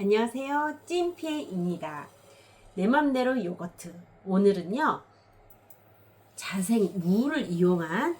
안녕하세요. 찐피에입니다. 내 맘대로 요거트. 오늘은요, 자생 무를 이용한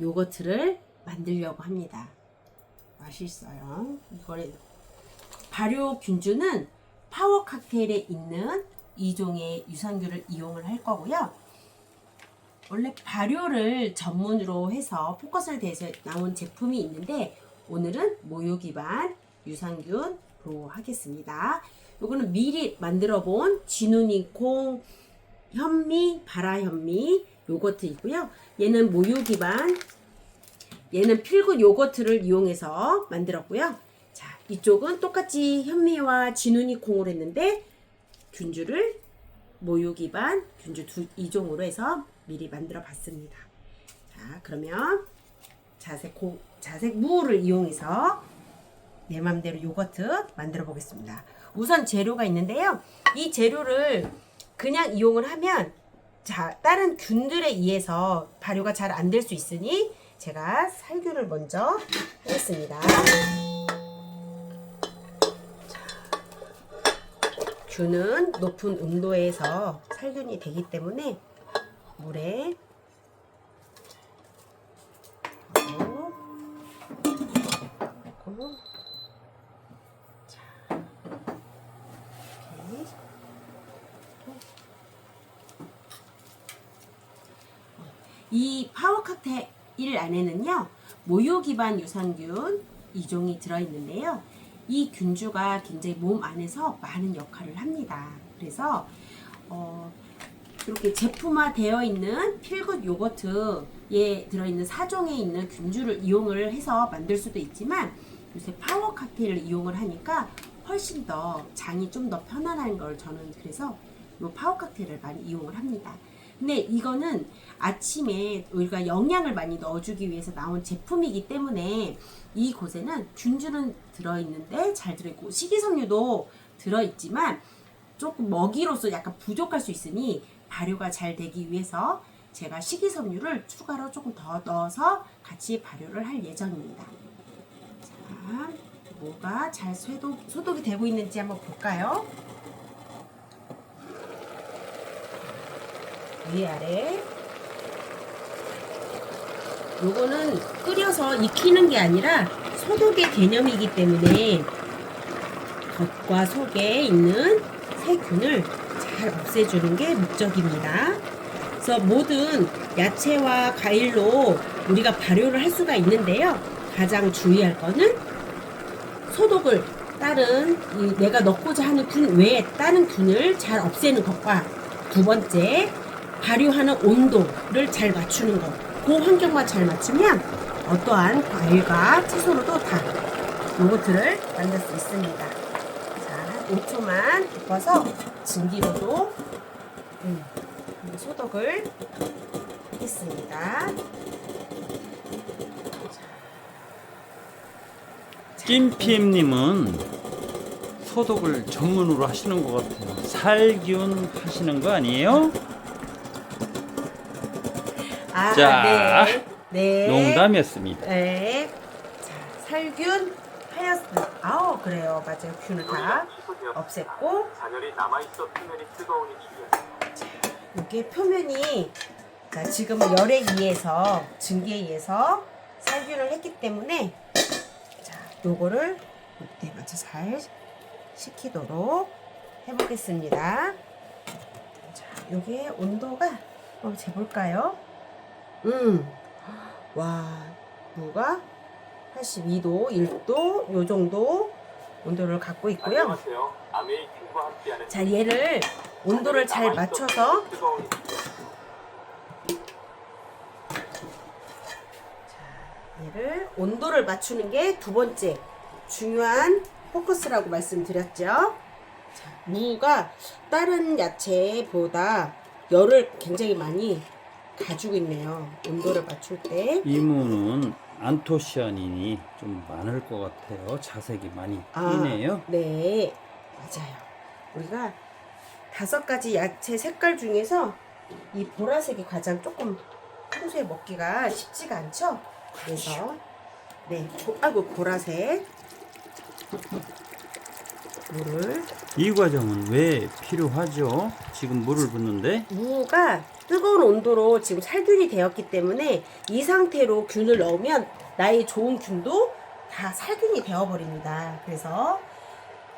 요거트를 만들려고 합니다. 맛있어요. 이거를 발효 균주는 파워 칵테일에 있는 이종의 유산균을 이용을 할 거고요. 원래 발효를 전문으로 해서 포커스를 대서 나온 제품이 있는데 오늘은 모유 기반 유산균 으로 하겠습니다. 요거는 미리 만들어 본 진우니 콩 현미 바라 현미 요거트이고요. 얘는 모유 기반 얘는 필굿 요거트를 이용해서 만들었고요. 자, 이쪽은 똑같이 현미와 진우니 콩으로 했는데 균주를 모유 기반 균주 두 이종으로 해서 미리 만들어 봤습니다. 자, 그러면 자색 고, 자색 무를 이용해서 내 맘대로 요거트 만들어 보겠습니다. 우선 재료가 있는데요. 이 재료를 그냥 이용을 하면 자, 다른 균들에 의해서 발효가 잘 안 될 수 있으니 제가 살균을 먼저 하겠습니다. 균은 높은 온도에서 살균이 되기 때문에 물에 넣고 자 이렇게 이 파워 칵테일 안에는요 모유 기반 유산균 2종이 들어있는데요. 이 균주가 굉장히 몸 안에서 많은 역할을 합니다. 그래서 어, 이렇게 제품화 되어 있는 필굿 요거트에 들어있는 4종에 있는 균주를 이용을 해서 만들 수도 있지만 요새 파워 칵테일을 이용을 하니까 훨씬 더 장이 좀 더 편안한 걸 저는 그래서 요 파워 칵테일을 많이 이용을 합니다. 근데 이거는 아침에 우리가 영양을 많이 넣어주기 위해서 나온 제품이기 때문에 이 곳에는 균주는 들어있는데 잘 들어있고 식이섬유도 들어있지만 조금 먹이로서 약간 부족할 수 있으니 발효가 잘 되기 위해서 제가 식이섬유를 추가로 조금 더 넣어서 같이 발효를 할 예정입니다. 자, 뭐가 잘 소독, 소독이 되고 있는지 한번 볼까요? 위아래 요거는 끓여서 익히는 게 아니라 소독의 개념이기 때문에 겉과 속에 있는 세균을 잘 없애주는 게 목적입니다. 그래서 모든 야채와 과일로 우리가 발효를 할 수가 있는데요. 가장 주의할 거는 소독을 다른 이 내가 넣고자 하는 균 외에 다른 균을 잘 없애는 것과 두 번째 발효하는 온도를 잘 맞추는 것. 그 환경만 잘 맞추면 어떠한 과일과 채소로도 다 요거트를 만들 수 있습니다. 자, 한 5초만 덮어서 증기로도 음, 소독을 하겠습니다. 찐피엠님은 소독을 전문으로 하시는 것 같아요. 살균 하시는 거 아니에요? 아, 자, 네. 네. 농담이었습니다. 네. 자, 살균 하였습니다. 아우, 그래요. 맞아요. 균을 다 없앴고, 잔열이 남아있어 표면이 뜨거우니. 이게 표면이 자, 지금 열에 의해서, 증기에 의해서 살균을 했기 때문에, 자, 요거를 이때 맞춰 잘 식히도록 해보겠습니다. 자, 요게 온도가 한번 재볼까요? 음, 와, 무가 82도, 1도, 요 정도 온도를 갖고 있고요. 자, 얘를 온도를 잘 맞춰서 뜨거우니 얘를 온도를 맞추는 게 두 번째 중요한 포커스라고 말씀드렸죠. 자, 무가 다른 야채보다 열을 굉장히 많이 가지고 있네요. 온도를 맞출 때. 이무는 안토시아닌이 좀 많을 것 같아요. 자색이 많이 아, 띄네요. 네, 맞아요. 우리가 다섯 가지 야채 색깔 중에서 이 보라색이 가장 조금 평소에 먹기가 쉽지가 않죠. 그래서 네, 보, 아이고 보라색. 물을 이 과정은 왜 필요하죠? 지금 물을 붓는데 무가 뜨거운 온도로 지금 살균이 되었기 때문에 이 상태로 균을 넣으면 나의 좋은 균도 다 살균이 되어버립니다. 그래서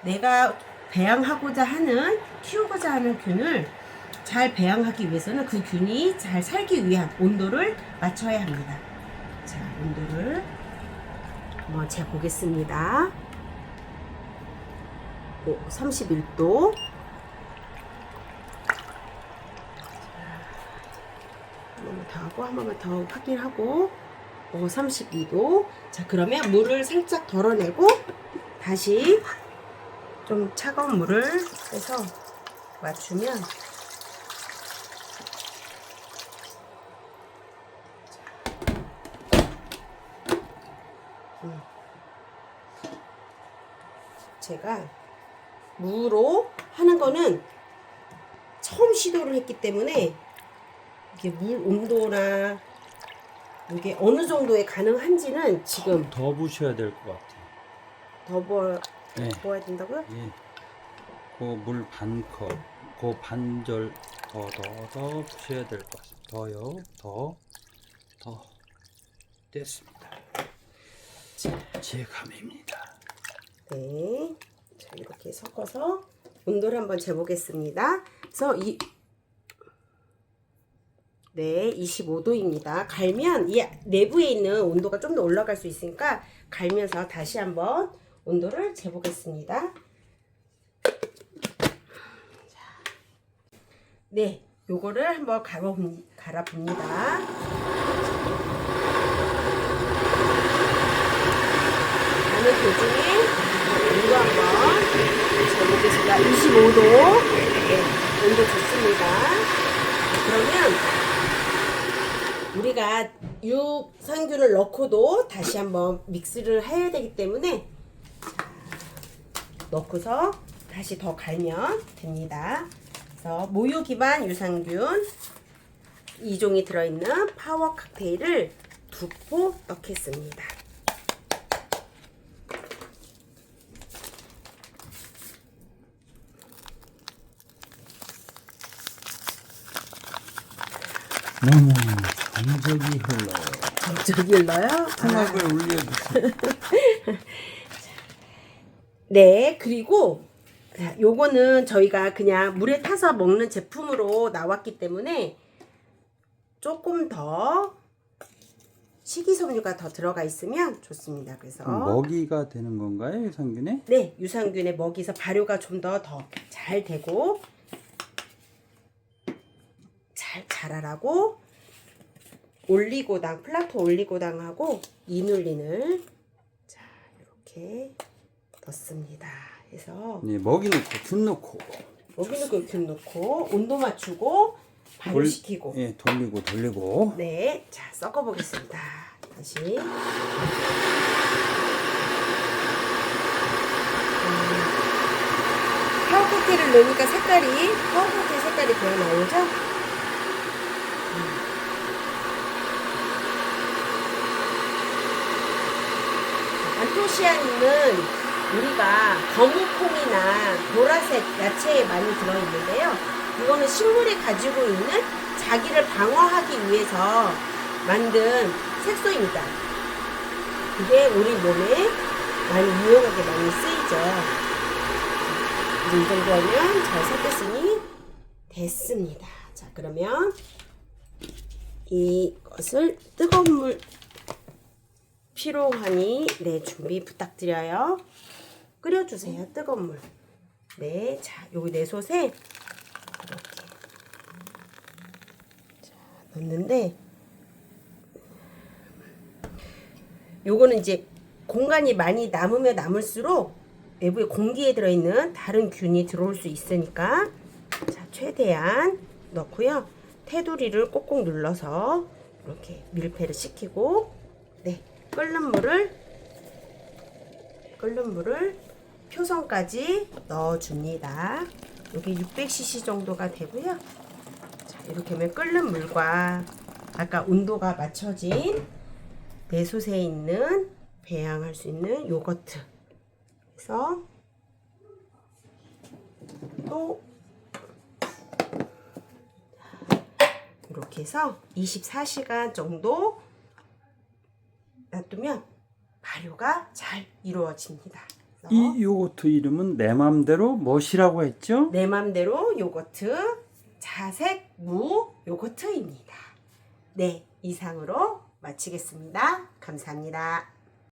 내가 배양하고자 하는 키우고자 하는 균을 잘 배양하기 위해서는 그 균이 잘 살기 위한 온도를 맞춰야 합니다. 자, 온도를 한번 재보겠습니다. 31도. 한 번만 더 하고 한 번만 더 확인하고 어, 32도 자 그러면 물을 살짝 덜어내고 다시 좀 차가운 물을 해서 맞추면 음. 제가 무로 하는 거는 처음 시도를 했기 때문에 이게 물 온도나 이게 어느 정도에 가능한지는 지금 더 부셔야 될 것 같아요. 더 부어, 네. 부어야 된다고요? 예. 그물 반 컵, 그 반절 더 더 더 부셔야 될 것 같습니다. 더요, 더, 더 됐습니다. 제 감입니다. 네. 자, 이렇게 섞어서 온도를 한번 재보겠습니다. 그래서 이 네, 25도입니다. 갈면 이 내부에 있는 온도가 좀 더 올라갈 수 있으니까 갈면서 다시 한번 온도를 재보겠습니다. 자, 네, 요거를 한번 갈아 갈아봅니다. 가는 도중에 온도 한번 재보겠습니다. 25도. 네, 온도 좋습니다. 그러면 우리가 유산균을 넣고도 다시 한번 믹스를 해야 되기 때문에 자, 넣고서 다시 더 갈면 됩니다. 그래서 모유 기반 유산균 2종이 들어있는 파워 칵테일을 두 포 넣겠습니다. 너 무 정적이 흘러요. 흘러요? 아, 풍악을 울려주세요. 네, 그리고 자, 요거는 저희가 그냥 물에 타서 먹는 제품으로 나왔기 때문에 조금 더 식이섬유가 더 들어가 있으면 좋습니다. 그래서 먹이가 되는 건가요, 유산균에? 네, 유산균의 먹이서 발효가 좀 더 더 잘 되고 잘 자라라고 올리고당, 플라토 올리고당하고 이눌린을 자, 이렇게 넣습니다. 해서 네, 먹이 넣고 균 넣고 먹이는 균 넣고 온도 맞추고 발효시키고 돌- 예, 돌리고 돌리고 네, 자 섞어 보겠습니다. 다시. 음. 파워 칵테일을 넣으니까 색깔이 파워 칵테일 색깔이 배어 나오죠? 안토시아닌은 우리가 거무콩이나 보라색 야채에 많이 들어있는데요. 이거는 식물이 가지고 있는 자기를 방어하기 위해서 만든 색소입니다. 그게 우리 몸에 많이 유용하게 많이 쓰이죠. 이 정도 하면 잘 섞였으니 됐습니다. 자, 그러면 이것을 뜨거운 물 필요하니 네 준비 부탁드려요. 끓여주세요. 뜨거운 물. 네, 자, 여기 내 솥에 이렇게 자 넣는데 요거는 이제 공간이 많이 남으면 남을수록 내부에 공기에 들어있는 다른 균이 들어올 수 있으니까 자 최대한 넣고요 테두리를 꼭꼭 눌러서 이렇게 밀폐를 시키고 네 끓는 물을 끓는 물을 표선까지 넣어줍니다. 여기 600cc 정도가 되고요. 자 이렇게 하면 끓는 물과 아까 온도가 맞춰진 내 솥에 있는 배양할 수 있는 요거트. 그래서 또 이렇게 해서 24시간 정도 놔두면 발효가 잘 이루어집니다. 이 요거트 이름은 내 맘대로 멋이라고 했죠? 내 맘대로 요거트 자색 무 요거트입니다. 네, 이상으로 마치겠습니다. 감사합니다.